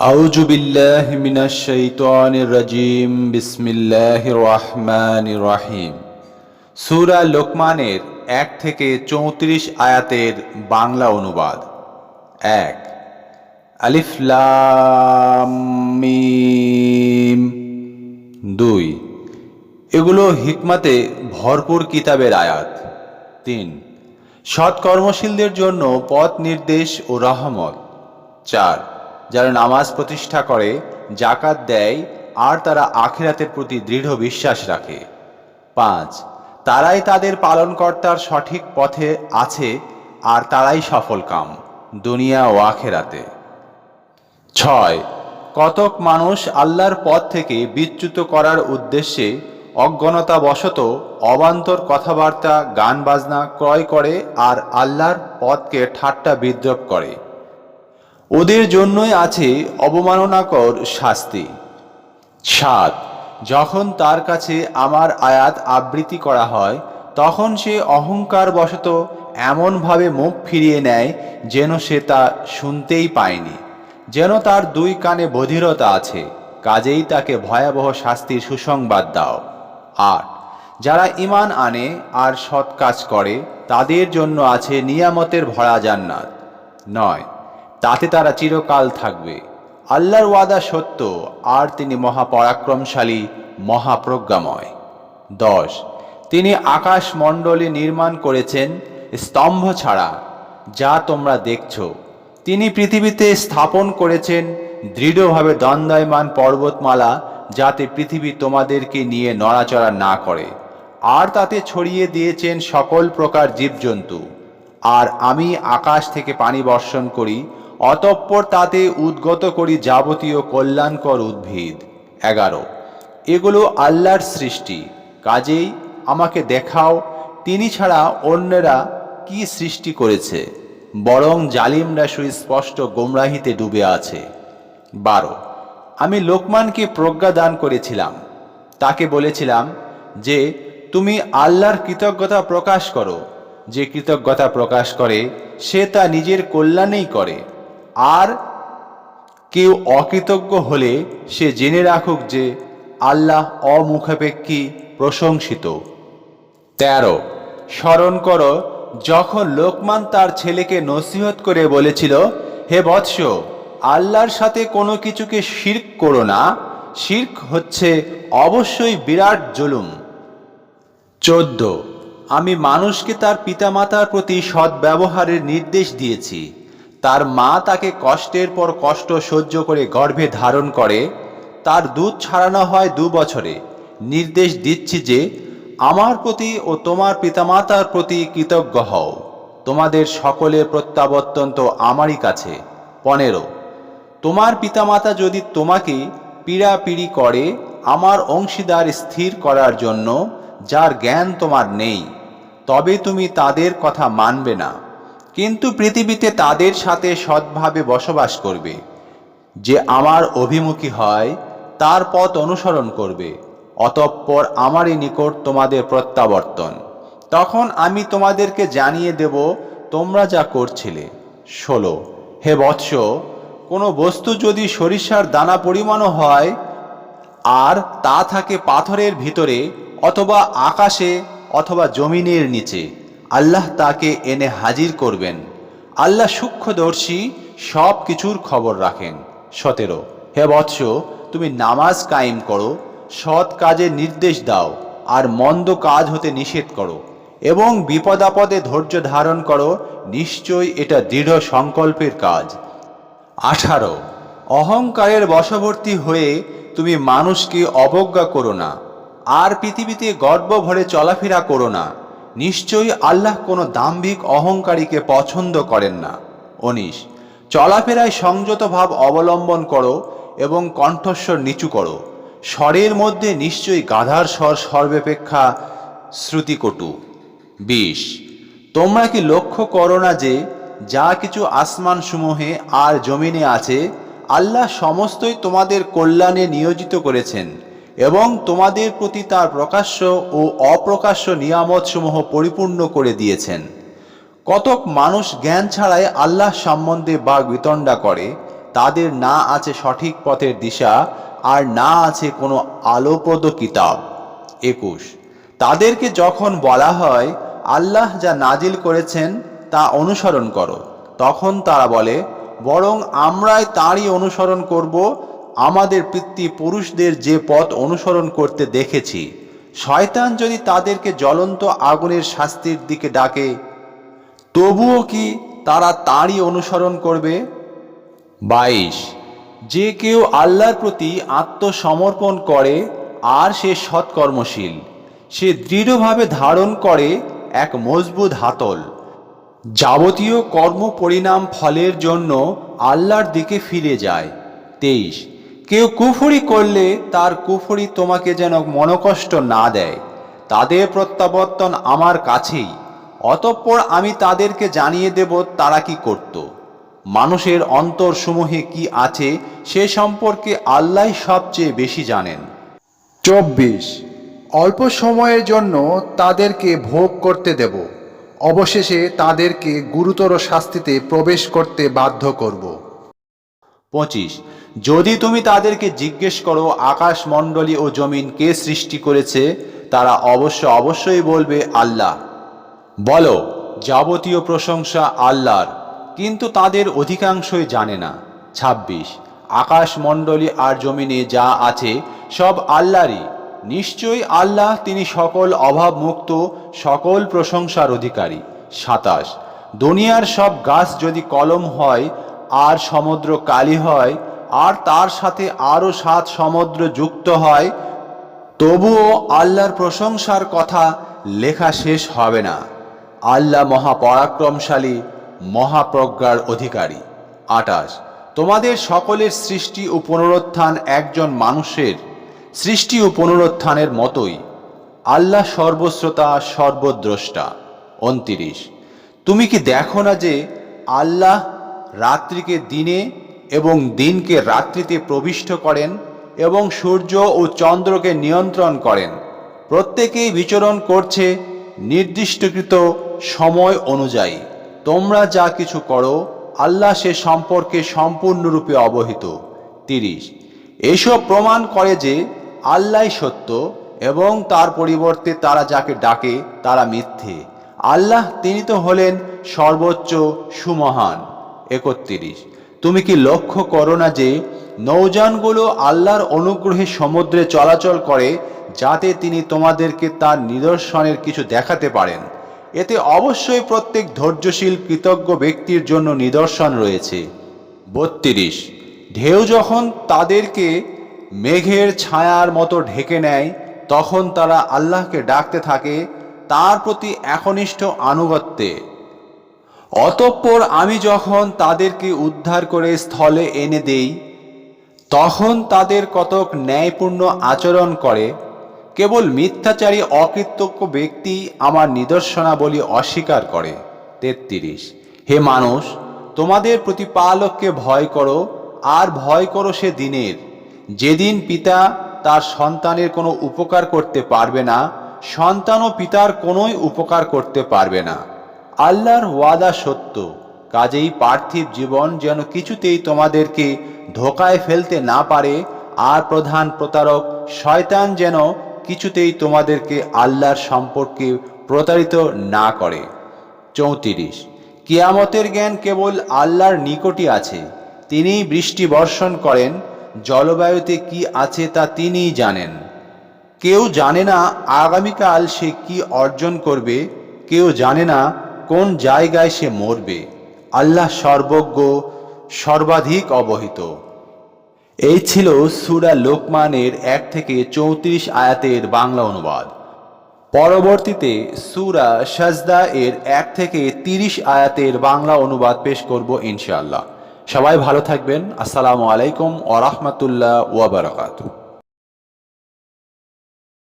أعوذ بالله من الشيطان الرجيم بسم الله الرحمن الرحيم সূরা লোকমানের এক থেকে চৌত্রিশ আয়াতের বাংলা অনুবাদ এক আলিফ লাম মিম দুই এগুলো হিকমাতে ভরপুর কিতাবের আয়াত তিন সৎ কর্মশীলদের জন্য পথ নির্দেশ ও রহমত চার যারা নামাজ প্রতিষ্ঠা করে জাকাত দেয়, আর তারা আখিরাতের প্রতি দৃঢ় বিশ্বাস রাখে। পাঁচ, তারাই তাদের পালনকর্তার সঠিক পথে আছে, আর তারাই সফল কাম, দুনিয়া ও আখেরাতে। ছয়, কতক মানুষ আল্লাহর পথ থেকে বিচ্যুত করার উদ্দেশ্যে অজ্ঞানতাবশত অবান্তর কথাবার্তা, গান বাজনা, ক্রয় করে, আর আল্লাহর পথকে ঠাট্টা বিদ্রোপ করে। ওদের জন্যই আছে অবমাননাকর শাস্তি। সাত, যখন তার কাছে আমার আয়াত আবৃত্তি করা হয়, তখন সে অহংকার বশত এমনভাবে মুখ ফিরিয়ে নেয় যেন সে তা শুনতেই পায়নি, যেন তার দুই কানে বধিরতা আছে, কাজেই তাকে ভয়াবহ শাস্তির সুসংবাদ দাও। আট, যারা ইমান আনে আর সৎ কাজ করে, তাদের জন্য আছে নিয়ামতের ভরা জান্নাত। নয় তাতে তারা চিরকাল থাকবে। আল্লাহর ওয়াদা সত্য, আর তিনি মহাপরাক্রমশালী, মহাপ্রজ্ঞাময়। দশ, তিনি আকাশ মণ্ডলী নির্মাণ করেছেন স্তম্ভ ছাড়া, যা তোমরা দেখছ। তিনি পৃথিবীতে স্থাপন করেছেন দৃঢ়ভাবে দণ্ডায়মান পর্বতমালা, যাতে পৃথিবী তোমাদেরকে নিয়ে নড়াচড়া না করে। আর তাতে ছড়িয়ে দিয়েছেন সকল প্রকার জীবজন্তু। আর আমি আকাশ থেকে পানি বর্ষণ করি অতঃপর তাতে উদ্গত করি যাবতীয় কল্যাণকর উদ্ভিদ। এগারো। এগুলো আল্লাহর সৃষ্টি। কাজেই আমাকে দেখাও, তিনি ছাড়া অন্যরা কি সৃষ্টি করেছে, বরং জালিমরা সুস্পষ্ট গোমরাহিতে ডুবে আছে। বারো। আমি লোকমানকে প্রজ্ঞা দান করেছিলাম। তাকে বলেছিলাম যে, তুমি আল্লাহর কৃতজ্ঞতা প্রকাশ করো। যে কৃতজ্ঞতা প্রকাশ করে, সে তা নিজের কল্যাণেই করে। আর কেউ অকৃতজ্ঞ হলে সে জেনে রাখুক যে আল্লাহ অমুখাপেক্ষী প্রশংসিত। তেরো, স্মরণ করো, যখন লোকমান তার ছেলেকে নসিহত করে বলেছিল, হে বৎস, আল্লাহর সাথে কোনো কিছুকে শির্ক করো না, শির্ক হচ্ছে অবশ্যই বিরাট জুলুম। চোদ্দ, আমি মানুষকে তার পিতামাতার প্রতি সদ্ব্যবহারের নির্দেশ দিয়েছি। তার মা তাকে কষ্টের পর কষ্ট সহ্য করে গর্ভে ধারণ করে, তার দুধ ছাড়ানো হয় দু বছরে। নির্দেশ দিচ্ছি যে, আমার প্রতি ও তোমার পিতামাতার প্রতি কৃতজ্ঞ হও। তোমাদের সকলের প্রত্যাবর্তন তো আমারই কাছে। পনেরো। তোমার পিতামাতা যদি তোমাকে পীড়াপিড়ি করে, আমার অংশীদার স্থির করার জন্য, যার জ্ঞান তোমার নেই, তবে তুমি তাদের কথা মানবে না। কিন্তু পৃথিবীতে তাদের সাথে সৎভাবে বসবাস করবে। যে আমার অভিমুখী হয়, তার পথ অনুসরণ করবে। অতঃপর আমারই নিকট তোমাদের প্রত্যাবর্তন। তখন আমি তোমাদেরকে জানিয়ে দেব, তোমরা যা করছিলে। ষোলো, হে বৎস, কোনো বস্তু যদি সরিষার দানা পরিমাণও হয়, আর তা থাকে পাথরের ভিতরে, অথবা আকাশে, অথবা জমিনের নিচে আল্লাহ তাকে এনে হাজির করবেন। আল্লাহ সূক্ষ্মদর্শী সব কিছুর খবর রাখেন। সতেরো, হে বৎস, তুমি নামাজ কায়েম করো, সৎ কাজের নির্দেশ দাও, আর মন্দ কাজ হতে নিষেধ করো, এবং বিপদাপদে ধৈর্য ধারণ করো, নিশ্চয়ই এটা দৃঢ় সংকল্পের কাজ। আঠারো, অহংকারের বশবর্তী হয়ে তুমি মানুষকে অবজ্ঞা করো না, আর পৃথিবীতে গর্ব ভরে চলাফেরা করো না নিশ্চয়ই আল্লাহ কোনো দাম্ভিক অহংকারীকে পছন্দ করেন না। উনিশ, চলাফেরায় সংযত ভাব অবলম্বন করো এবং কণ্ঠস্বর নিচু করো। স্বরের মধ্যে নিশ্চয়ই গাধার স্বর সর্বাপেক্ষা শ্রুতিকটু। বিশ, তোমরা কি লক্ষ্য করো না যে, যা কিছু আসমান সমূহে আর জমিনে আছে, আল্লাহ সমস্তই তোমাদের কল্যাণে নিয়োজিত করেছেন। এবং তোমাদের প্রতি তার প্রকাশ্য ও অপ্রকাশ্য নিয়ামতসমূহ পরিপূর্ণ করে দিয়েছেন। কতক মানুষ জ্ঞান ছাড়াই আল্লাহ সম্বন্ধে বাগ বিতণ্ডা করে, তাদের না আছে সঠিক পথের দিশা আর না আছে কোনো আলোপ্রদ কিতাব। একুশ। তাদেরকে যখন বলা হয়, আল্লাহ যা নাজিল করেছেন তা অনুসরণ করো, তখন তারা বলে, বরং আমরাই তারই অনুসরণ করব আমাদের পিতৃপুরুষদের যে পথ অনুসরণ করতে দেখেছি, শয়তান যদি তাদেরকে জ্বলন্ত আগুনের শাস্তির দিকে ডাকে, তবুও কি তারা তারই অনুসরণ করবে? বাইশ, যে কেউ আল্লাহর প্রতি আত্মসমর্পণ করে আর সে সৎকর্মশীল, সে দৃঢ়ভাবে ধারণ করে এক মজবুত হাতল। যাবতীয় কর্ম পরিণাম ফলের জন্য আল্লাহর দিকে ফিরে যায়। তেইশ কেউ কুফরি করলে তার কুফরি তোমাকে যেন মনকষ্ট না দেয়। তাদের প্রত্যাবর্তন আমার কাছেই। অতঃপর আমি তাদেরকে জানিয়ে দেব তারা কি করত। মানুষের অন্তরসমূহে কি আছে সে সম্পর্কে আল্লাহ সবচেয়ে বেশি জানেন। চব্বিশ। অল্প সময়ের জন্য তাদেরকে ভোগ করতে দেব। অবশেষে তাদেরকে গুরুতর শাস্তিতে প্রবেশ করতে বাধ্য করব। পঁচিশ। যদি তুমি তাদেরকে জিজ্ঞেস করো আকাশমণ্ডলী ও জমিন কে সৃষ্টি করেছে, তারা অবশ্য অবশ্যই বলবে আল্লাহ। বলো, যাবতীয় প্রশংসা আল্লাহর, কিন্তু তাদের অধিকাংশই জানে না। ২৬ আকাশমণ্ডলী আর জমিনে যা আছে, সব আল্লাহরই। নিশ্চয়ই আল্লাহ তিনি সকল অভাবমুক্ত, সকল প্রশংসার অধিকারী। সাতাশ। দুনিয়ার সব গাছ যদি কলম হয় আর সমুদ্র কালি হয়, আর তার সাথে আরও সাত সমুদ্র যুক্ত হয়, তবুও আল্লাহর প্রশংসার কথা লেখা শেষ হবে না। আল্লাহ মহাপরাক্রমশালী, মহাপ্রজ্ঞার অধিকারী। আটাশ, তোমাদের সকলের সৃষ্টি ও পুনরুত্থান একজন মানুষের, সৃষ্টি ও পুনরুত্থানের মতোই। আল্লাহ সর্বশ্রোতা, সর্বদ্রষ্টা। উনতিরিশ, তুমি কি দেখো না যে আল্লাহ রাত্রিকে দিনে এবং দিনকে রাত্রিতে প্রবিষ্ট করেন এবং সূর্য ও চন্দ্রকে নিয়ন্ত্রণ করেন। প্রত্যেকেই বিচরণ করছে নির্দিষ্টকৃত সময় অনুযায়ী। তোমরা যা কিছু করো, আল্লাহ সে সম্পর্কে সম্পূর্ণরূপে অবহিত। তিরিশ। এসব প্রমাণ করে যে আল্লাহ সত্য এবং তার পরিবর্তে তারা যাকে ডাকে তারা মিথ্যে। আল্লাহ তিনি তো হলেন সর্বোচ্চ সুমহান। একত্রিশ। তুমি কি লক্ষ্য করো না যে নৌযানগুলো আল্লাহর অনুগ্রহে সমুদ্রে চলাচল করে, যাতে তিনি তোমাদেরকে তার নিদর্শনের কিছু দেখাতে পারেন? এতে অবশ্যই প্রত্যেক ধৈর্যশীল, কৃতজ্ঞ ব্যক্তির জন্য নিদর্শন রয়েছে। বত্রিশ। ঢেউ যখন তাদেরকে মেঘের ছায়ার মতো ঢেকে নেয়, তখন তারা আল্লাহকে ডাকতে থাকে, তার প্রতি একনিষ্ঠ আনুগত্যে। অতঃপর আমি যখন তাদেরকে উদ্ধার করে স্থলে এনে দেই, তখন তাদের কতক ন্যায়পূর্ণ আচরণ করে, কেবল মিথ্যাচারী অকৃতজ্ঞ ব্যক্তি আমার নিদর্শনাবলী অস্বীকার করে। তেত্রিশ, হে মানুষ, তোমাদের প্রতিপালককে ভয় করো, আর ভয় করো সে দিনের। যেদিন পিতা তার সন্তানের কোনো উপকার করতে পারবে না, সন্তানও পিতার কোনোই উপকার করতে পারবে না। আল্লাহর ওয়াদা সত্য। কাজেই পার্থিব জীবন যেন কিছুতেই তোমাদেরকে ধোকায় ফেলতে না পারে, আর প্রধান প্রতারক শয়তান যেন কিছুতেই তোমাদেরকে আল্লাহর সম্পর্কে প্রতারিত না করে। চৌত্রিশ, কিয়ামতের জ্ঞান কেবল আল্লাহর নিকটই আছে। তিনিই বৃষ্টি বর্ষণ করেন, জলবায়ুতে কি আছে তা তিনিই জানেন। কেউ জানে না আগামীকাল সে কি অর্জন করবে, কেউ জানে না কোন জায়গায় সে মরবে? আল্লাহ সর্বজ্ঞ, সর্বাধিক অবহিত। এই ছিল সুরা লোকমানের এক থেকে চৌত্রিশ আয়াতের বাংলা অনুবাদ। পরবর্তীতে সুরা সাজদা এর এক থেকে তিরিশ আয়াতের বাংলা অনুবাদ পেশ করব ইনশাআল্লাহ। সবাই ভালো থাকবেন। আসসালামু আলাইকুম ওরহমতুল্লাহ ওয়াবারাকাতু